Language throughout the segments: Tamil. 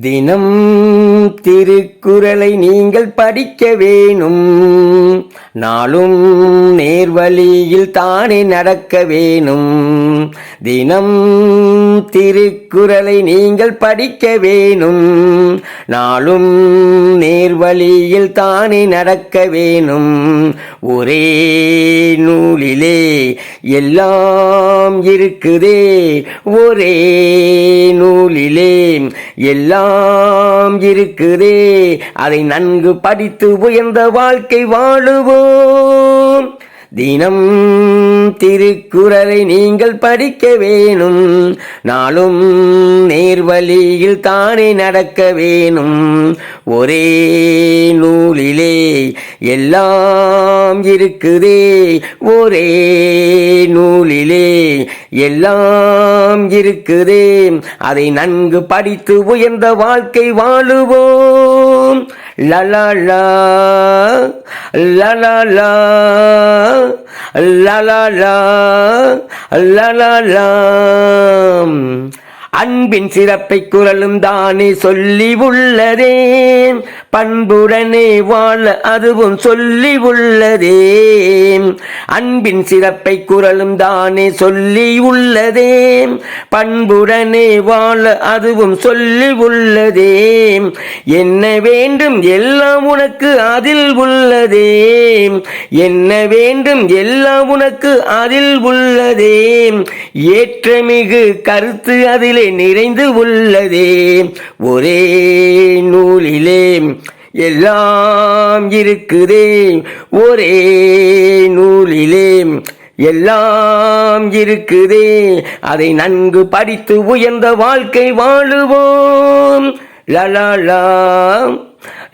தினம் திருக்குறளை நீங்கள் படிக்க வேணும். நாளும் நேர்வழியில் தானே நடக்க வேணும். தினம் திருக்குறளை நீங்கள் படிக்க வேணும். நாளும் நேர்வழியில் தானே நடக்க வேணும். ஒரே நூலிலே எல்லாம் இருக்குதே. ஒரே நூலிலே எல்லாம் இருக்குதே. அதை நன்கு படித்து உயர்ந்த வாழ்க்கை வாழுவோம். தினம் திருக்குறளை நீங்கள் படிக்க வேணும். நாளும் நேர்வழியில் தானே நடக்க வேணும். ஒரே நூலிலே எல்லாம் இருக்குதே. ஒரே நூலிலே எல்லாம் இருக்குதே அதை நன்கு படித்து உயர்ந்த வாழ்க்கை வாழுவோம் லலலா லலலா லலலா லலலா அன்பின் சிறப்பை குரலும் தானே சொல்லி உள்ளதே. பண்புடனே வாழ அதுவும் சொல்லி உள்ளதே. அன்பின் சிறப்பை குரலும் தானே சொல்லி உள்ளதே. பண்புடனே வாழ அதுவும் சொல்லி உள்ளதே. என்ன வேண்டும் எல்லாம் உனக்கு அதில் உள்ளதே. என்ன வேண்டும் எல்லாம் உனக்கு அதில் உள்ளதே. ஏற்றமிகு கருத்து அதிலே நிறைந்து உள்ளதே ஒரே நூலிலே எல்லாம் இருக்குதே ஒரே நூலிலே எல்லாம் இருக்குதே அதை நன்கு படித்து உயர்ந்த வாழ்க்கை வாழுவோம் லலாலா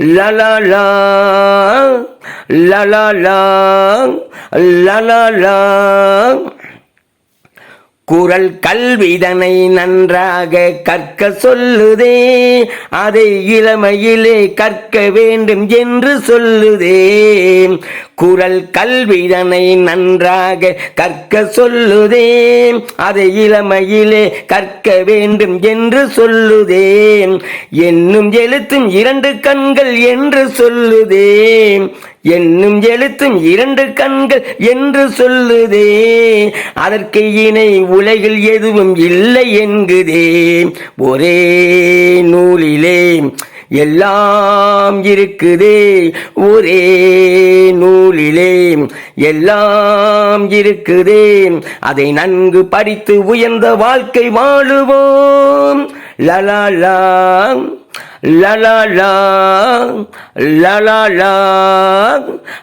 லலாலா லலாலா லலாலா குரல் கல்விதனை நன்றாக கற்க சொல்லுதே. அதை இளமையிலே கற்க வேண்டும் என்று சொல்லுதே. குரல் கல்விதனை நன்றாக கற்க சொல்லுதே. அதை இளமையிலே கற்க வேண்டும் என்று சொல்லுதே. என்னும் எழுத்தும் இரண்டு கண்கள் என்று சொல்லுதே. என்னும் எழுத்தும் இரண்டு கண்கள் என்று சொல்லுதே. அதற்கு இணை உலகில் எதுவும் இல்லை என்குதே. ஒரே நூலிலே எல்லாம் இருக்குதே. ஒரே நூலிலே எல்லாம் இருக்குதே. அதை நன்கு படித்து உயர்ந்த வாழ்க்கை வாழுவோம். லலாலாம் லலலா லலலா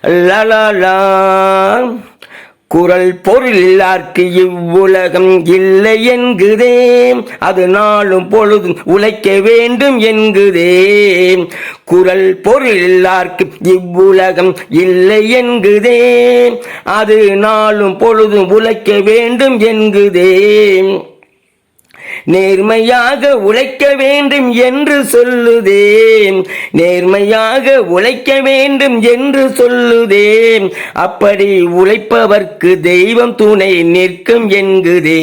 லலலா குரல் பொருளில்லார்க்கு இவ்வுலகம் இல்லை என்குதே. அது நாளும் பொழுதும் உழைக்க வேண்டும் என்குதே. குரல் பொருளில்லார்க்கு இவ்வுலகம் இல்லை என்குதே. அது நாளும் பொழுதும் உழைக்க வேண்டும் என்குதே. நேர்மையாக உழைக்க வேண்டும் என்று சொல்லுதே நேர்மையாக உழைக்க வேண்டும் என்று சொல்லுதே அப்படி உழைப்பவர்க்கு தெய்வம் துணை நிற்கும் என்குதே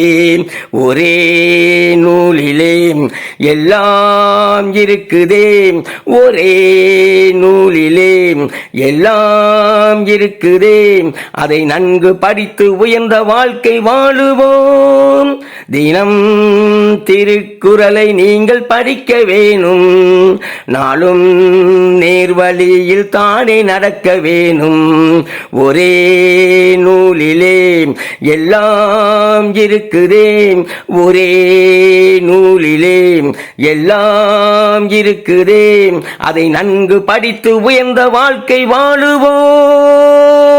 ஒரே நூலிலே எல்லாம் இருக்குதே. ஒரே நூலிலே எல்லாம் இருக்குதே. அதை நன்கு படித்து உயர்ந்த வாழ்க்கை வாழுவோம். தினம் திருக்குறளை நீங்கள் படிக்க வேணும். நாளும் நேர்வழியில் தானே நடக்க வேணும். ஒரே நூலிலே எல்லாம் இருக்குதே. ஒரே நூலிலே எல்லாம் இருக்குதே. அதை நன்கு படித்து உயர்ந்த வாழ்க்கை வாழுவோம்.